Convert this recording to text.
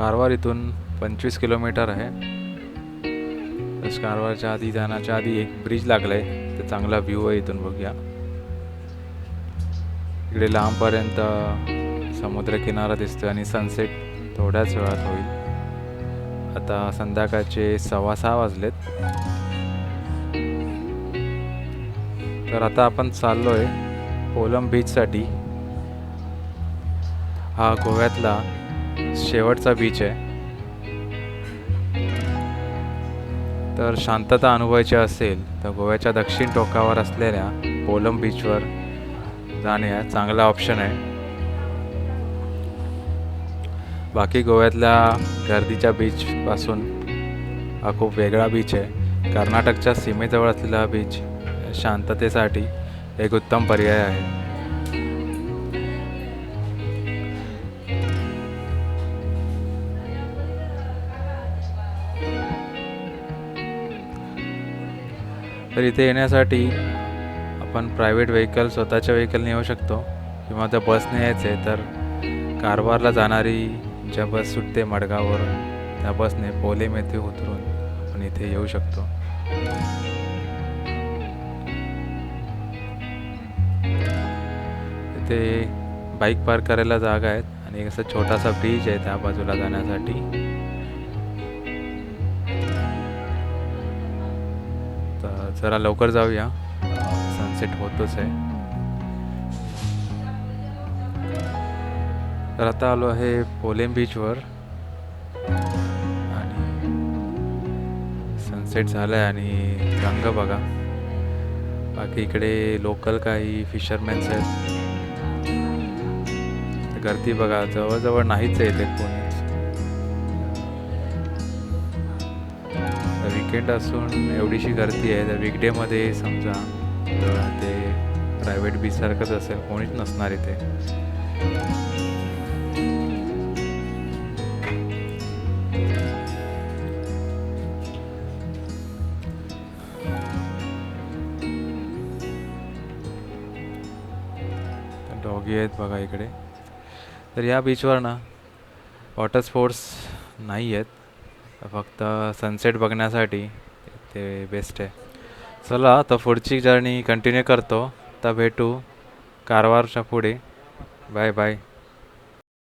कारवार इथून पंचवीस किलोमीटर आहे. तस कारवारच्या आधी जाण्याच्या आधी एक ब्रिज लागला आहे ते चांगला व्ह्यू आहे इथून बघूया. इकडे लांबपर्यंत समुद्रकिनारा दिसतोय आणि सनसेट थोड्याच वेळात होईल. आता संध्याकाळचे सव्वा सहा वाजलेत. तर आता आपण चाललोय कोलम बीचसाठी हा गोव्यातला शेवटचा बीच आहे. तर शांतता अनुभवायची असेल तर गोव्याच्या दक्षिण टोकावर असलेल्या कोलम बीचवर जाणे हा चांगला ऑप्शन आहे. बाकी गोव्यातल्या गर्दीच्या बीचपासून हा खूप वेगळा बीच आहे. कर्नाटकच्या सीमेजवळ असलेला बीच शांततेसाठी एक उत्तम पर्याय आहे. तर इथे येण्यासाठी आपण प्रायव्हेट व्हेकल स्वतःच्या व्हेकलने येऊ शकतो. किंवा त्या बसने यायचं आहे तर कारवारला जाणारी ज्या बस सुटते मडगाववरून त्या बसने पोलेम येथे उतरून आपण इथे येऊ शकतो. इथे बाईक पार्क करायला जागा आहेत आणि असं छोटासा ब्रिज आहे त्या बाजूला जाण्यासाठी. जरा लवकर जाऊया. सनसेट होतोच आहे. तर आता आलो आहे पोलेम बीचवर आणि सनसेट झाला आहे आणि रंग बघा. बाकी इकडे लोकल काही फिशरमॅन्स आहेत. गर्दी बघा जवळजवळ नाहीच आहे इथे कोणी. विकेंड असून एवढीशी गर्दी आहे तर विकडेमध्ये समजा ते प्रायव्हेट बीचसारखंच असेल कोणीच नसणार इथे. डॉगी आहेत बघा इकडे. तर या बीचवर ना वॉटर स्पोर्ट्स नाही आहेत फक्त सनसेट बघण्यासाठी ते बेस्ट आहे. चला तर पुढची जर्नी कंटिन्यू करतो. तर भेटू कारवारच्या पुढे. Bye bye